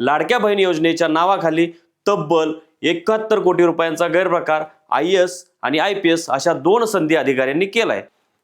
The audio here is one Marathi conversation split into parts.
लाडक्या बहीण योजनेच्या नावाखाली तब्बल एकाहत्तर कोटी रुपयांचा गैरप्रकार आय एस आणि आय पी एस अशा दोन संधी अधिकाऱ्यांनी केलाय.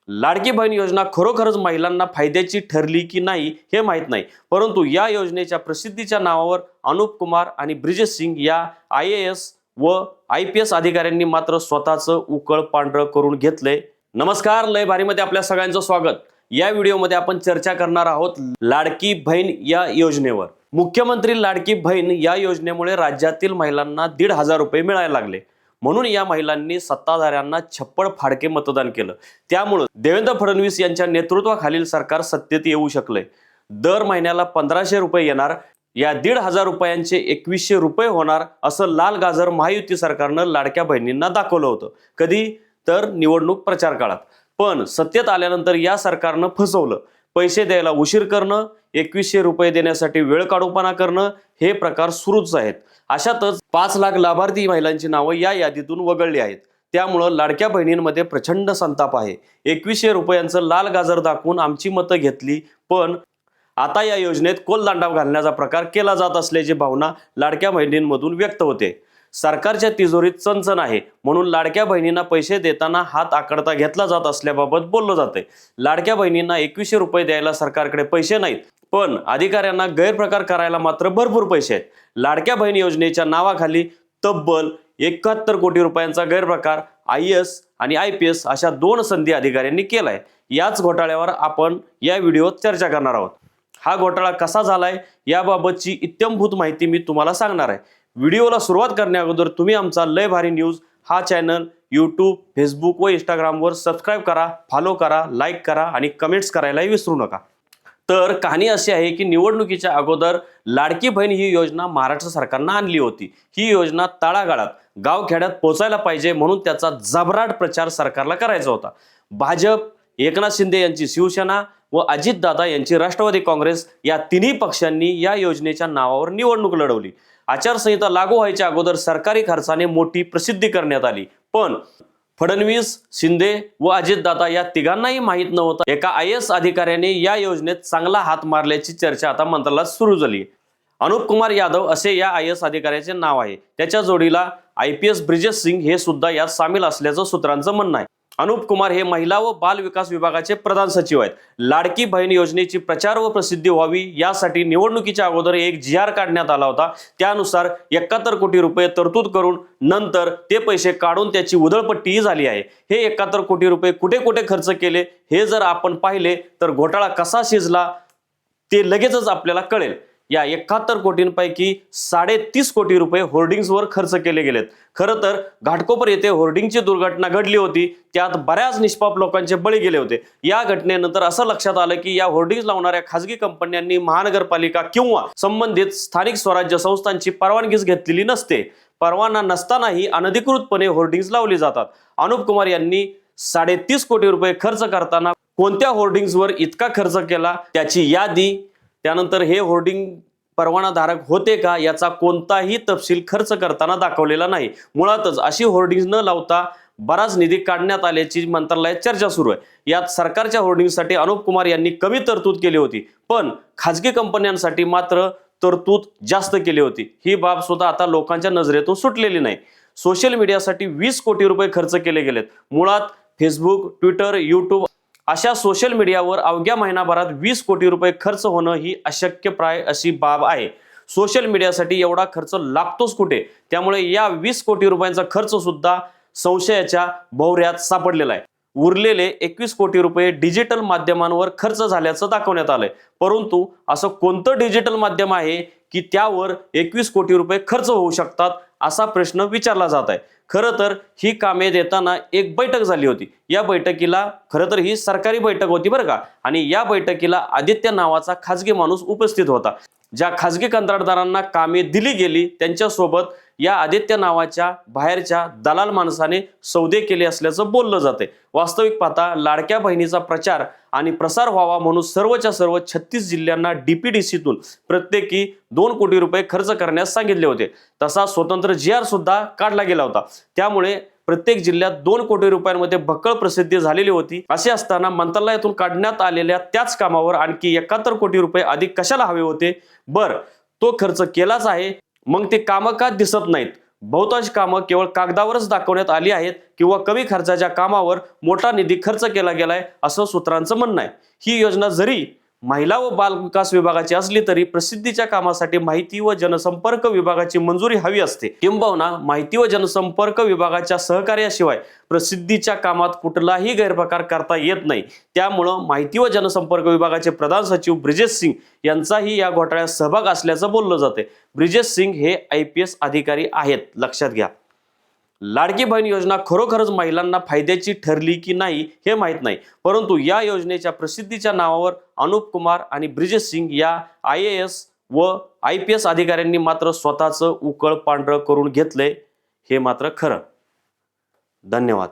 लाडकी बहीण योजना खरोखरच महिलांना फायद्याची ठरली की नाही हे माहीत नाही. परंतु या योजनेच्या प्रसिद्धीच्या नावावर अनुप कुमार आणि ब्रिजेश सिंग या आय ए एस व आय पी एस अधिकाऱ्यांनी मात्र स्वतःचं उकळ पांढरं करून घेतलंय. नमस्कार लय भारीमध्ये आपल्या सगळ्यांचं स्वागत. या व्हिडिओमध्ये आपण चर्चा करणार आहोत लाडकी बहीण या योजनेवर. मुख्यमंत्री लाडकी बहीण या योजनेमुळे राज्यातील महिलांना दीड हजार रुपये मिळायला लागले. म्हणून या महिलांनी सत्ताधाऱ्यांना छप्पड फाडके मतदान केलं. त्यामुळं देवेंद्र फडणवीस यांच्या नेतृत्वाखालील सरकार सत्तेत येऊ शकले दर महिन्याला पंधराशे रुपये येणार या दीड हजार रुपयांचे एकवीसशे रुपये होणार असं लाल गाजर महायुती सरकारनं लाडक्या बहिणींना दाखवलं होतं. कधी? तर निवडणूक प्रचार काळात. पण सत्तेत आल्यानंतर या सरकारनं फसवलं. पैसे द्यायला उशीर करणं एकवीसशे रुपये देण्यासाठी वेळ काढूपणा करणं हे प्रकार सुरूच आहेत. अशातच पाच लाख लाभार्थी महिलांची नावं या यादीतून वगळली आहेत. त्यामुळं लाडक्या बहिणींमध्ये प्रचंड संताप आहे. एकवीसशे रुपयांचं लाल गाजर दाखवून आमची मतं घेतली पण आता या योजनेत कोलदांडाव घालण्याचा प्रकार केला जात असल्याची भावना लाडक्या बहिणींमधून व्यक्त होते. सरकारच्या तिजोरीत चणचण आहे. म्हणून लाडक्या बहिणींना पैसे देताना हात आकडता घेतला जात असल्याबाबत बोललं जातंय. लाडक्या बहिणींना एकवीसशे रुपये द्यायला सरकारकडे पैसे नाहीत. पण अधिकाऱ्यांना गैरप्रकार करायला मात्र भरपूर पैसे आहेत. लाडक्या बहीण योजनेच्या नावाखाली तब्बल एकाहत्तर कोटी रुपयांचा गैरप्रकार आय एस आणि आय पी एस अशा दोन संधी अधिकाऱ्यांनी केलाय. याच घोटाळ्यावर आपण या व्हिडिओत चर्चा करणार आहोत. हा घोटाळा कसा झालाय याबाबतची इत्यंभूत माहिती मी तुम्हाला सांगणार आहे. व्हिडिओला सुरुवात करण्या अगोदर तुम्ही आमचा लय भारी न्यूज हा चॅनल यूट्यूब फेसबुक व इंस्टाग्रामवर सबस्क्राईब करा फॉलो करा लाईक करा आणि कमेंट्स करायलाही विसरू नका. तर कहाणी अशी आहे की निवडणुकीच्या अगोदर लाडकी बहीण ही योजना महाराष्ट्र सरकारनं आणली होती. ही योजना तळागाळात गावखेड्यात पोचायला पाहिजे म्हणून त्याचा जबराट प्रचार सरकारला करायचा होता. भाजप एकनाथ शिंदे यांची शिवसेना व अजितदादा यांची राष्ट्रवादी काँग्रेस या तिन्ही पक्षांनी या योजनेच्या नावावर निवडणूक लढवली. आचारसंहिता लागू व्हायच्या अगोदर सरकारी खर्चाने मोठी प्रसिद्धी करण्यात आली. पण फडणवीस शिंदे व अजितदादा या तिघांनाही माहीत नव्हतं. एका आय एस अधिकाऱ्याने या योजनेत चांगला हात मारल्याची चर्चा आता मंत्रालयात सुरू झाली. अनुप कुमार यादव असे या आय एस अधिकाऱ्याचे नाव आहे. त्याच्या जोडीला I P S Brijesh Singh हे सुद्धा यात सामील असल्याचं सूत्रांचं म्हणणं आहे. अनुप कुमार हे महिला व बाल विकास विभागाचे प्रधान सचिव आहेत. लाडकी बहीण योजनेची प्रचार व प्रसिद्धी व्हावी यासाठी निवडणुकीच्या अगोदर एक जी आर काढण्यात आला होता. त्यानुसार एकाहत्तर कोटी रुपये तरतूद करून नंतर ते पैसे काढून त्याची उधळपट्टीही झाली आहे. हे एकाहत्तर कोटी रुपये कुठे कुठे खर्च केले हे जर आपण पाहिले तर घोटाळा कसा शिजला ते लगेचच आपल्याला कळेल. या एकाहत्तर कोटींपैकी साडेतीस कोटी रुपये होर्डिंग्सवर खर्च केले गेलेत. खरं तर घाटकोपर येथे होर्डिंगची दुर्घटना घडली होती त्यात बऱ्याच निष्पाप लोकांचे बळी गेले होते. या घटनेनंतर असं लक्षात आलं की या होर्डिंग्ज लावणाऱ्या खासगी कंपन्यांनी महानगरपालिका किंवा संबंधित स्थानिक स्वराज्य संस्थांची परवानगीच घेतलेली नसते. परवाना नसतानाही अनधिकृतपणे होर्डिंग्स लावली जातात. अनुप कुमार यांनी साडेतीस कोटी रुपये खर्च करताना कोणत्या होर्डिंग्सवर इतका खर्च केला त्याची यादी त्यानंतर हे होर्डिंग परवानाधारक होते का याचा कोणताही तपशील खर्च करताना दाखवलेला नाही. मुळातच अशी होर्डिंग्स न लावता बराच निधी काढण्यात आल्याची मंत्रालयात चर्चा सुरू आहे. यात सरकारच्या होर्डिंगसाठी अनुप कुमार यांनी कमी तरतूद केली होती पण खाजगी कंपन्यांसाठी मात्र तरतूद जास्त केली होती. ही बाब सुद्धा आता लोकांच्या नजरेतून सुटलेली नाही. सोशल मीडियासाठी वीस कोटी रुपये खर्च केले गेलेत. मुळात फेसबुक ट्विटर यूट्यूब अशा सोशल मीडियावर अवघ्या महिनाभरात वीस कोटी रुपये खर्च होणं ही अशक्यप्राय अशी बाब आहे. सोशल मीडियासाठी एवढा खर्च लागतोच कुठे? त्यामुळे या वीस कोटी रुपयांचा खर्च सुद्धा संशयाच्या भोवऱ्यात सापडलेला आहे. उरलेले एकवीस कोटी रुपये डिजिटल माध्यमांवर खर्च झाल्याचं दाखवण्यात आलंय. परंतु असं कोणतं डिजिटल माध्यम आहे की त्यावर एकवीस कोटी रुपये खर्च होऊ शकतात? असा प्रश्न विचारला जात आहे. खरं तर ही कामे देताना एक बैठक झाली होती. या बैठकीला खरं तर ही सरकारी बैठक होती बरं का. आणि या बैठकीला आदित्य नावाचा खाजगी माणूस उपस्थित होता. ज्या खाजगी कंत्राटदारांना कामे दिली गेली त्यांच्यासोबत या आदित्य नावाच्या बाहेरच्या दलाल माणसाने सौदे केले असल्याचं बोललं जाते वास्तविक पाहता लाडक्या बहिणीचा प्रचार आणि प्रसार व्हावा म्हणून सर्वच्या सर्व छत्तीस जिल्ह्यांना डीपीडीसीतून प्रत्येकी दोन कोटी रुपये खर्च करण्यास सांगितले होते. तसा स्वतंत्र जी आर सुद्धा काढला गेला होता. त्यामुळे प्रत्येक जिल्ह्यात दोन कोटी रुपयांमध्ये भक्कळ प्रसिद्धी झालेली होती. असे असताना मंत्रालयातून काढण्यात आलेल्या त्याच कामावर आणखी एकाहत्तर कोटी रुपये अधिक कशाला हवे होते? बर तो खर्च केलाच आहे. मग ते कामं का दिसत नाहीत? बहुतांश कामं केवळ कागदावरच दाखवण्यात आली आहेत किंवा कमी खर्चाच्या कामावर मोठा निधी खर्च केला गेलाय असं सूत्रांचं म्हणणं आहे. ही योजना जरी महिला व बाल विकास विभागाची असली तरी प्रसिद्धीच्या कामासाठी माहिती व जनसंपर्क विभागाची मंजुरी हवी असते. किंबहुना माहिती व जनसंपर्क विभागाच्या सहकार्याशिवाय प्रसिद्धीच्या कामात कुठलाही गैरप्रकार करता येत नाही. त्यामुळं माहिती व जनसंपर्क विभागाचे प्रधान सचिव ब्रिजेश सिंग यांचाही या घोटाळ्यात सहभाग असल्याचं बोललं जाते ब्रिजेश सिंग हे आय पी एस अधिकारी आहेत. लक्षात घ्या. लाडकी बहीण योजना खरोखरच महिलांना फायद्याची ठरली की नाही हे माहीत नाही. परंतु या योजनेच्या प्रसिद्धीच्या नावावर अनुप कुमार आणि ब्रिजेश सिंग या आय ए एस व आय पी एस अधिकाऱ्यांनी मात्र स्वतःचं उकळ पांढरं करून घेतलंय. हे मात्र खरं. धन्यवाद.